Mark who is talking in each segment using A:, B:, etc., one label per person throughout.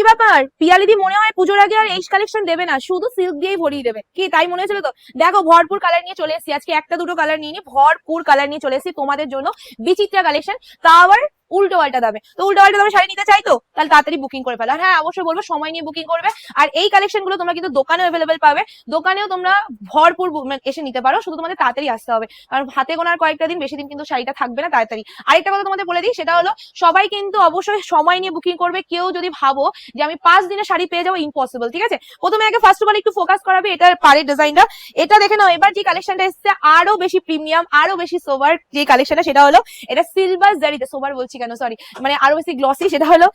A: কি ব্যাপার? পিয়ালিদি মনে হয় পুজোর আগে আর এই কালেকশন দেবে না, শুধু সিল্ক দিয়েই ভরিয়ে দেবে। কি, তাই মনে হয়েছিল তো? দেখো, ভরপুর কালার নিয়ে চলে এসেছি। আজকে একটা দুটো কালার নিয়ে নি, ভরপুর কালার নিয়ে চলে এসেছি তোমাদের জন্য বিচিত্রা কালেকশন তা আবার উল্টো পাল্টা দামে। তো উল্টো পাল্টা দামে শাড়ি নিতে চাই তো? তাহলে তাড়াতাড়ি বুকিং করে ফেলো। আর হ্যাঁ অবশ্যই বলব, সময় নিয়ে বুকিং করবে। আর এই কালেকশনগুলো তোমরা কিন্তু দোকানেও অ্যাভেলেবেল পাবে। দোকানেও তোমরা ভরপুর মানে এসে নিতে পারো। শুধু তোমাদের তাড়াতাড়ি আসতে হবে। কারণ হাতে গোনার কয়েকটা দিন বেশি দিন কিন্তু শাড়িটা থাকবে না তাড়াতাড়ি। আরেকটা কথা তোমাদের বলে দিই, সেটা হলো, সবাই কিন্তু অবশ্যই সময় নিয়ে বুকিং করবে। কেউ যদি ভাবো যে আমি পাঁচ দিনে শাড়ি পেয়ে যাব ইম্পসিবল ঠিক আছে? প্রথমে আগে ফার্স্ট অফ অল একটু ফোকাস করাবে এটার পাড়ের ডিজাইনটা এটা দেখে নাও, এবার যে কালেকশনটা এসছে, আরও বেশি প্রিমিয়াম আরও বেশি সোভার যে কালেকশনটা সেটা হলো, এটা সিলভার জারিতে সোভার বলছি কেন? সরি মানে আরও বেশি গ্লসি সেটা হলো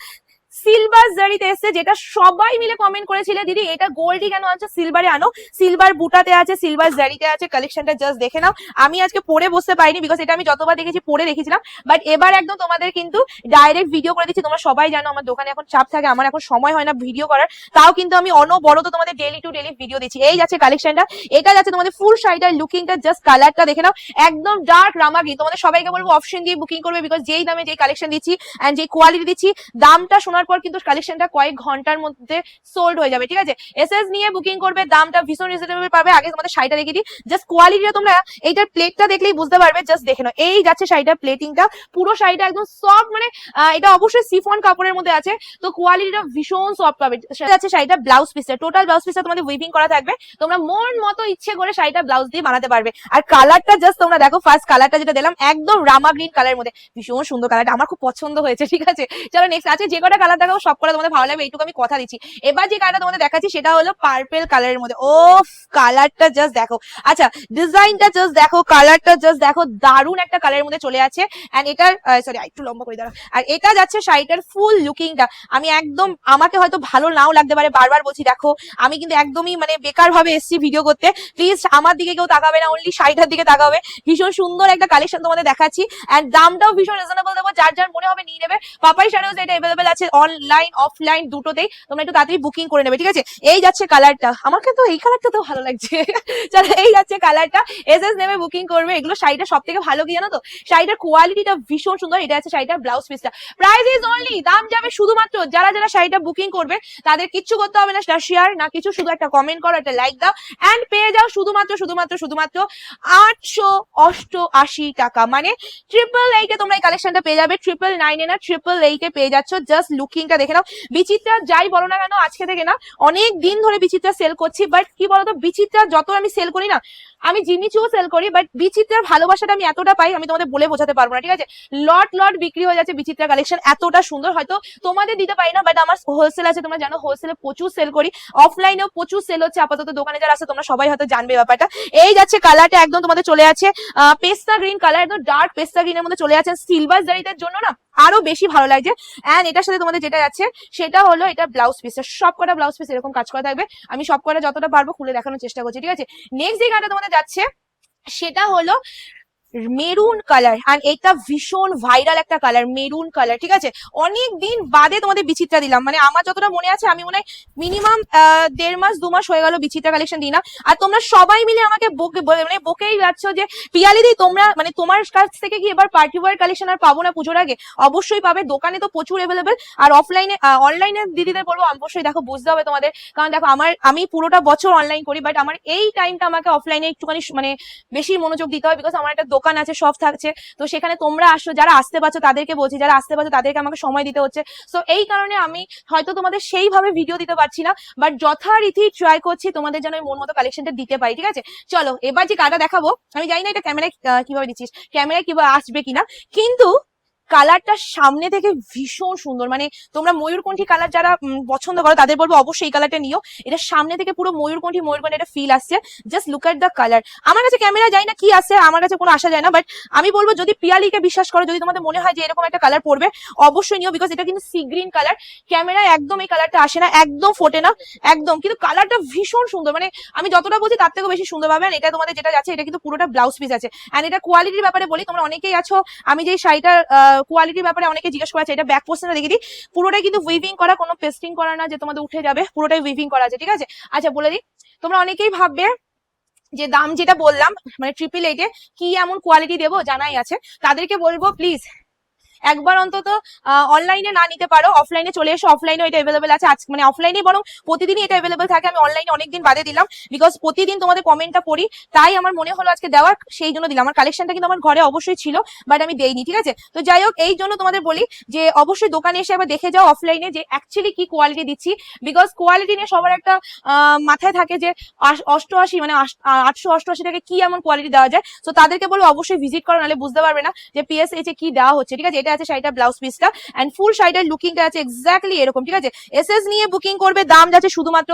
A: সিলভার জারিতে এসছে, যেটা সবাই মিলে কমেন্ট করেছিলে, দিদি, এটা গোল্ডই কেন আনছো? সিলভারে আনো। সিলভার বুটাতে আছে সিলভার জারিতে আছে কালেকশনটা জাস্ট দেখে নাও। আমি আজকে পরে বসতে পারিনি বিকজ এটা আমি যতবার দেখেছি পরে দেখেছিলাম। বাট এবার একদম তোমাদের কিন্তু ডাইরেক্ট ভিডিও করে দিচ্ছি। তোমরা সবাই জানো, আমার দোকানে এখন চাপ থাকে, আমার এখন সময় হয় না ভিডিও করার। তাও কিন্তু আমি অনবরত তোমাদের ডেলি টু ডেলি ভিডিও দিচ্ছি। এই যাচ্ছে কালেকশনটা এটা যাচ্ছে তোমাদের ফুল শাড়িটার লুকিংটা জাস্ট কালারটা দেখে নাও। একদম ডার্ক রামাগি। তোমাদের সবাইকে বলব অপশন দিয়ে বুকিং করবে বিকজ যেই দামে যেই কালেকশন দিচ্ছি এন্ড যেই কোয়ালিটি দিচ্ছি, দামটা শোনার পর কিন্তু কালেকশনটা কয়েক ঘণ্টার মধ্যে সোল্ড হয়ে যাবে, ঠিক আছে? এসএস নিয়ে বুকিং করবে, দামটা ভীষণ রিজনেবল পাবে, আগে তোমাদের শাড়িটা দেখে দিই। জাস্ট কোয়ালিটিটা তোমরা এইটার প্লেটটা দেখলেই বুঝতে পারবে জাস্ট দেখে নাও। এই যাচ্ছে শাড়িটার প্লেটিংটা পুরো শাড়িটা একদম সফট মানে এটা অবশ্যই সিফন কাপড়ের মধ্যে আছে। তো কোয়ালিটিটা ভীষণ সফট পাবে। যাচ্ছে শাড়িটা ব্লাউজ পিসটা টোটাল ব্লাউজ পিসটা তোমাদের উইভিং করা থাকবে। তোমরা মন মতো ইচ্ছে করে শাড়িটা ব্লাউজ দিয়ে বানাতে পারবে। আর কালারটা জাস্ট তোমরা দেখো ফার্স্ট কালারটা যেটা দিলাম, একদম রামা গ্রিন কালারের মধ্যে। ভীষণ সুন্দর কালারটা আমার খুব পছন্দ হয়েছে, ঠিক আছে? চলো নেক্সট আছে যে কটা কালার দেখাবো সব কটা তোমাদের ভালো লাগবে, এইটুকু আমি কথা দিচ্ছি। এবার যে কালারটা তোমাদের দেখাচ্ছি, সেটা হলো পার্পেল কালারের মধ্যে। ও কালারটা জাস্ট দেখো। আচ্ছা ডিজাইনটা জাস্ট দেখো কালারটা জাস্ট দেখো, দারুণ একটা কালারের মধ্যে চলে আছে। এন্ড এটার সরি একটু লম্বা করে দাঁড়া আর এটা যাচ্ছে শাড়িটার ফুল লুকিংটা আমি একদম, আমাকে হয়তো ভালো নাও লাগতে পারে, বারবার বলছি, দেখো, আমি কিন্তু একদমই মানে বেকার ভাবে এসছি ভিডিও করতে। প্লিজ আমার দিকে কেউ তাকাবে না অনলি শাড়িটার দিকে তাকাবে। ভীষণ সুন্দর একটা কালেকশন তোমাদের দেখাচ্ছি। এন্ড দামটাও ভীষণ রিজনেবল দেবো, যার যার মনে হবে নিয়ে নেবে। পাপাই শাড়িও এটা অ্যাভেলেবেল আছে অনলাইন অফলাইন দুটোতেই তোমরা একটু তাড়াতাড়ি বুকিং করে নেবে, ঠিক আছে? এই যাচ্ছে কালারটা আমার কিন্তু এই কালারটা তো ভালো লাগছে। চলো, এই যাচ্ছে কালারটা এস এস নেমে বুকিং করবে। এগুলো শাড়িটা সব থেকে ভালো কি জানো তো? শাড়িটার কোয়ালিটিটা ভীষণ সুন্দর। এটা আছে শাড়িটা ব্লাউজ পিসটা প্রাইস ইজ অনলি দাম যাবে শুধুমাত্র। যারা যারা শাড়িটা বুকিং করবে, তাদের কিচ্ছু করতে হবে না। শেয়ার না কিছু। শুধু একটা কমেন্ট করো, একটা লাইক দাও। এন্ড পেয়ে যাও শুধুমাত্র শুধুমাত্র শুধুমাত্র আটশো অষ্টআশি টাকা। মানে ট্রিপল এইটে তোমরা এই কালেকশনটা পেয়ে যাবে। ট্রিপল নাইনে না ট্রিপল এইটে পেয়ে যাচ্ছ। জাস্ট লুকিংটা দেখে নাও। বিচিত্রা যাই বলো না কেন, আজকে থেকে না অনেক দিন ধরে বিচিত্রা সেল করছি বাট কি বলতো, বিচিত্রা যত আমি সেল করি না আমি জিমিচুও সেল করি বাট বিচিত্রার ভালোবাসাটা আমি এতটা পাই, আমি তোমাদের বলে বোঝাতে পারব না, ঠিক আছে? লট লট বিক্রি হয়ে যাচ্ছে বিচিত্রা কালেকশন এতটা সুন্দর, হয়তো তোমাদের দিতে পারি না বাট আমার হোলসেল আছে, তোমরা জানো হোলসেলে প্রচুর সেল করি অফলাইনেও প্রচুর সেল হচ্ছে, আপাতত দোকানে যারা আছে, তোমরা সবাই হয়তো জানবে ব্যাপারটা। এই যাচ্ছে কালারটা একদম তোমাদের চলে আছে পেস্তা গ্রিন কালার একদম ডার্ক পেস্তা গ্রিনের মধ্যে চলে আছে সিলভার জারিদের জন্য না, আরও বেশি ভালো লাগছে। এন্ড এটার সাথে তোমাদের যেটা যাচ্ছে সেটা হলো এটা ব্লাউজ পিস সব কটা ব্লাউজ পিস এরকম কাজ করা থাকবে। আমি সব কটা যতটা পারব খুলে দেখানোর চেষ্টা করছি, ঠিক আছে? নেক্সট যে গানটা তোমাদের যাচ্ছে সেটা হলো মেরুন কালার আর এটা ভীষণ ভাইরাল একটা কালার মেরুন কালার ঠিক আছে? অনেক দিন বাদে তোমাদের বিচিত্রা দিলাম মানে আমার যতটা মনে আছে, আমি মনে হয় মিনিমাম দেড় মাস, দু মাস হয়ে গেল বিচিত্রা কালেকশন দিই না আর তোমরা সবাই মিলে আমাকে বকে মানে বকেই যাচ্ছ যে পিয়ালিদি তোমরা মানে তোমার কাছ থেকে কি এবার পার্টি ওয়ার কালেকশন আর পাবো না পুজোর আগে? অবশ্যই পাবে, দোকানে তো প্রচুর অ্যাভেলেবেল আর অফলাইনে অনলাইনে দিদিদের বলব, অবশ্যই দেখো, বুঝতে হবে তোমাদের। কারণ দেখো, আমার, আমি পুরোটা বছর অনলাইন করি বাট আমার এই টাইমটা আমাকে অফলাইনে একটুখানি মানে বেশি মনোযোগ দিতে হয় বিকজ আমার একটা দোকান আছে, সব থাকছে। তো সেখানে তোমরা আসো, যারা আসতে পারছ তাদেরকে বলছি, যারা আসতে পারছ তাদেরকে আমাকে সময় দিতে হচ্ছে। তো এই কারণে আমি হয়তো তোমাদের সেইভাবে ভিডিও দিতে পারছি না বাট যথারীতি ট্রাই করছি তোমাদের যেন মন মতো কালেকশনটা দিতে পারি, ঠিক আছে? চলো, এবার যে কাটা দেখাবো, আমি জানি না এটা ক্যামেরায় কীভাবে দিচ্ছিস? ক্যামেরায় কীভাবে আসবে কিনা, কিন্তু কালারটা সামনে থেকে ভীষণ সুন্দর। মানে তোমরা ময়ূরকণ্ঠী কালার যারা পছন্দ করো, তাদের বলব অবশ্যই এই কালারটা নিও। এটা সামনে থেকে পুরো ময়ূরকণ্ঠী ময়ূরকণ্ঠী একটা ফিল আসছে। Just look at the colour আমার কাছে ক্যামেরা যায় না কি আসছে আমার কাছে কোনো আসা যায় না বাট আমি বলব যদি পিয়ালিকে বিশ্বাস করো, যদি তোমাদের মনে হয় যে এরকম একটা কালার পড়বে অবশ্যই নিও বিকজ এটা কিন্তু সি গ্রিন কালার ক্যামেরায় একদম এই কালারটা আসে না, একদম ফোটে না, একদম। কিন্তু কালারটা ভীষণ সুন্দর। মানে আমি যতটা বলছি, তার থেকেও বেশি সুন্দর পাবে এটা তোমাদের যেটা যাচ্ছে, এটা কিন্তু পুরোটা ব্লাউজ পিস আছে। এন্ড এটা কোয়ালিটির ব্যাপারে বলি, তোমরা অনেকেই আছো, আমি যে শাড়িটার কোয়ালিটির ব্যাপারে অনেকে জিজ্ঞেস করা এটা ব্যাক পোর্শনটা দেখে দিই পুরোটাই কিন্তু উইভিং করা, কোনো পেস্টিং করা না যে তোমাদের উঠে যাবে, পুরোটাই উইভিং করা আছে, ঠিক আছে? আচ্ছা বলে দিই, তোমরা অনেকেই ভাববে যে দাম যেটা বললাম মানে ট্রিপল এইটে কি এমন কোয়ালিটি দেবো? জানাই আছে। তাদেরকে বলব প্লিজ একবার অন্তত অনলাইনে না নিতে পারো অফলাইনে চলে এসো অফলাইনে এটা অ্যাভেলেবেল আছে। আজ মানে অফলাইনে বরং প্রতিদিনই এটা অ্যাভেলেবেল থাকে, আমি অনলাইনে অনেকদিন বাদে দিলাম বিকজ প্রতিদিন তোমাদের কমেন্টটা পড়ি, তাই আমার মনে হলো আজকে দেওয়ার, সেই জন্য দিলাম। আমার কালেকশনটা কিন্তু আমার ঘরে অবশ্যই ছিল বাট আমি দেইনি, ঠিক আছে? তো যাই হোক, এই জন্য তোমাদের বলি যে, অবশ্যই দোকানে এসে আবার দেখে যাও অফলাইনে যে অ্যাকচুয়ালি কি কোয়ালিটি দিচ্ছি বিকজ কোয়ালিটি নিয়ে সবার একটা মাথায় থাকে যে অষ্টআশি মানে আটশো অষ্টআশি টাকা কি এমন কোয়ালিটি দেওয়া যায়, তো তাদেরকে বলব অবশ্যই ভিজিট করো, নাহলে বুঝতে পারবে না যে পিএসএইচ কি দেওয়া হচ্ছে, ঠিক আছে? এটা আছে, শাড়িটা ব্লাউজ পিসটা এন্ড ফুল শাড়িটার লুকিংটা আছে এক্স্যাক্টলি এরকম, ঠিক আছে? এস এস নিয়ে বুকিং করবে, দাম যাচ্ছে শুধুমাত্র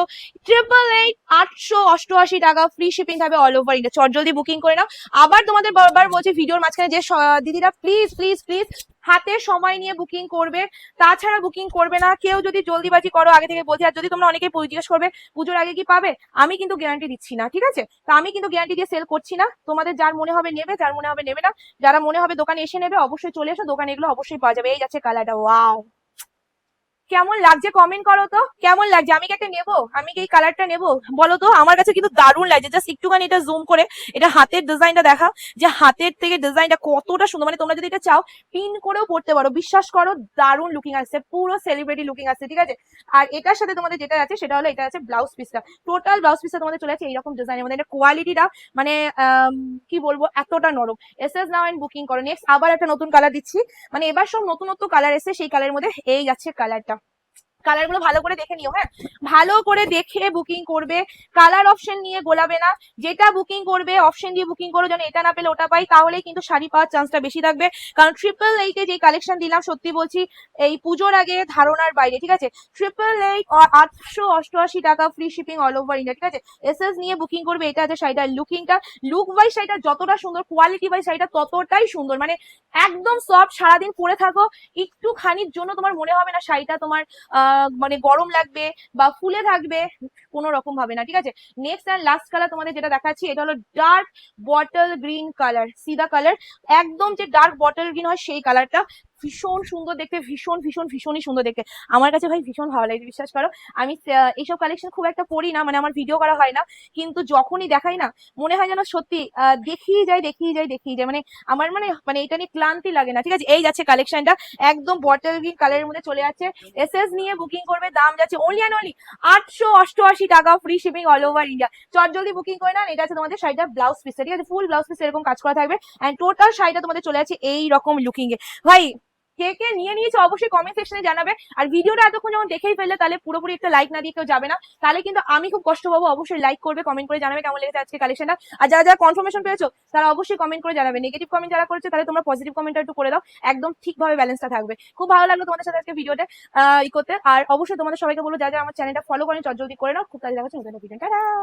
A: ট্রিপল এইট আটশো অষ্টআশি টাকা ফ্রি শিপিং থাকবে অল ওভার ইন্ডিয়া চট জলদি বুকিং করে নাও। আবার তোমাদের বারবার বলছি, ভিডিওর মাঝখানে যে দিদিরা প্লিজ প্লিজ প্লিজ হাতে সময় নিয়ে বুকিং করবে, তাছাড়া বুকিং করবে না। কেউ যদি জলদিবাজি করো, আগে থেকে বলছি আর যদি তোমরা অনেকে জিজ্ঞেস করবে, পুজোর আগে কি পাবে? আমি কিন্তু গ্যারান্টি দিচ্ছি না, ঠিক আছে? তো আমি কিন্তু গ্যারান্টি দিয়ে সেল করছি না। তোমাদের যার মনে হবে নেবে, যার মনে হবে নেবে না। যারা মনে হবে দোকানে এসে নেবে, অবশ্যই চলে এসো। দোকানে এগুলো অবশ্যই পাওয়া যাবে। এই যাচ্ছে কালারটা ওয়াও কেমন লাগছে কমেন্ট করো তো? কেমন লাগছে? আমি কি একটা নেব? আমি কি এই কালারটা নেব? বলো তো, আমার কাছে কিন্তু দারুণ লাগছে। জাস্ট একটুখানি এটা জুম করে, এটা হাতের ডিজাইনটা দেখা। যে হাতের থেকে ডিজাইনটা কতটা সুন্দর। মানে তোমরা যদি এটা চাও পিন করেও পড়তে পারো। বিশ্বাস করো, দারুণ লুকিং আসছে। পুরো সেলিব্রিটি লুকিং আসছে, ঠিক আছে? আর এটার সাথে তোমাদের যেটা আছে, সেটা হলো এটা আছে ব্লাউজ পিসটা টোটাল ব্লাউজ পিসটা তোমাদের চলে আছে এইরকম ডিজাইনের মধ্যে। এটা কোয়ালিটিটা মানে কি বলব, এতটা নরম। এস এস নাও বুকিং করো। নেক্সট আবার একটা নতুন কালার দিচ্ছি। মানে এবার সব নতুনত্ব কালার এসে সেই কালারের মধ্যে। এই যাচ্ছে কালারটা কালারগুলো ভালো করে দেখে নিও হ্যাঁ? ভালো করে দেখে বুকিং করবে কালার অপশন নিয়ে গোলাবে না। যেটা বুকিং করবে অপশন দিয়ে বুকিং করো যেন এটা না পেলে ওটা পাই তাহলে কিন্তু শাড়ি পাওয়ার চান্সটা বেশি থাকবে। কারণ ট্রিপল এইটে যে কালেকশন দিলাম সত্যি বলছি এই পুজোর আগে ধারণার বাইরে ঠিক আছে? ট্রিপল এইট আটশো অষ্টআশি টাকা free shipping all over India ঠিক আছে? এসএস নিয়ে বুকিং করবে এটা আছে শাড়িটার লুকিংটা লুক ওয়াইজ শাড়িটা যতটা সুন্দর কোয়ালিটি ওয়াইজ শাড়িটা ততটাই সুন্দর। মানে একদম সফট সারাদিন পরে থাকো একটুখানির জন্য তোমার মনে হবে না শাড়িটা তোমার আহ, মানে গরম লাগবে বা ফুলে থাকবে, কোনো রকম ভাবে না, ঠিক আছে? নেক্সট অ্যান্ড লাস্ট কালার তোমাদের যেটা দেখাচ্ছি, এটা হলো ডার্ক বটল গ্রিন কালার সিদা কালার একদম যে ডার্ক বটল গ্রিন হয়, সেই কালারটা ভীষণ সুন্দর দেখতে, ভীষণ ভীষণ, ভীষণই সুন্দর দেখতে। আমার কাছে ভাই ভীষণ ভালো লাগে, বিশ্বাস করো। আমি এইসব কালেকশন খুব একটা পড়ি না মানে আমার ভিডিও করা হয় না। কিন্তু যখনই দেখাই না, মনে হয় যেন সত্যি দেখিয়ে যায় দেখিয়ে যায় দেখিয়ে যায়। মানে আমার মানে মানে এটা নিয়ে ক্লান্তি লাগে না। ঠিক আছে, এই যাচ্ছে কালেকশনটা একদম বটল গ্রিন কালারের মধ্যে চলে যাচ্ছে। এসএস নিয়ে বুকিং করবে, দাম যাচ্ছে অনলি অ্যান্ড অনলি আটশো অষ্টআশি টাকা free shipping all over India চট জলদি বুকিং করে নেন এটা আছে তোমাদের শাড়িটা ব্লাউজ পিস ঠিক আছে ফুল ব্লাউজ পিস এরকম কাজ করা থাকবে। অ্যান্ড টোটাল শাড়িটা তোমাদের চলে যাচ্ছে এই রকম লুকিং এ। ভাই কে কে নিয়ে নিয়েছে অবশ্যই কমেন্ট সেকশনে জানাবে। আর ভিডিওটা এতক্ষণ যখন দেখেই ফেললে তাহলে পুরোপুরি একটা লাইক না দিয়ে কেউ যাবে না। তাহলে কিন্তু আমি খুব কষ্ট পাবো, অবশ্যই লাইক করবে কমেন্ট করে জানাবে কেমন লেগেছে আজকে কালেকশনটা আর যারা যারা কনফার্মেশন পেয়েছ, তারা অবশ্যই কমেন্ট করে জানাবে। নেগেটিভ কমেন্ট যারা করেছে, তাহলে তোমরা পজিটিভ কমেন্টটা একটু করে দাও। একদম ঠিকভাবে ব্যালেন্সটা থাকবে। খুব ভালো লাগল তোমাদের সাথে আজকে ভিডিওটা আহ, ই করতে। আর অবশ্যই তোমাদের সবাইকে বলব, যারা যারা আমার চ্যানেলটা ফলো করেন চট জলদি করে নাও। খুব কাজে দেখা হচ্ছে নতুন ভিডিও টাটা!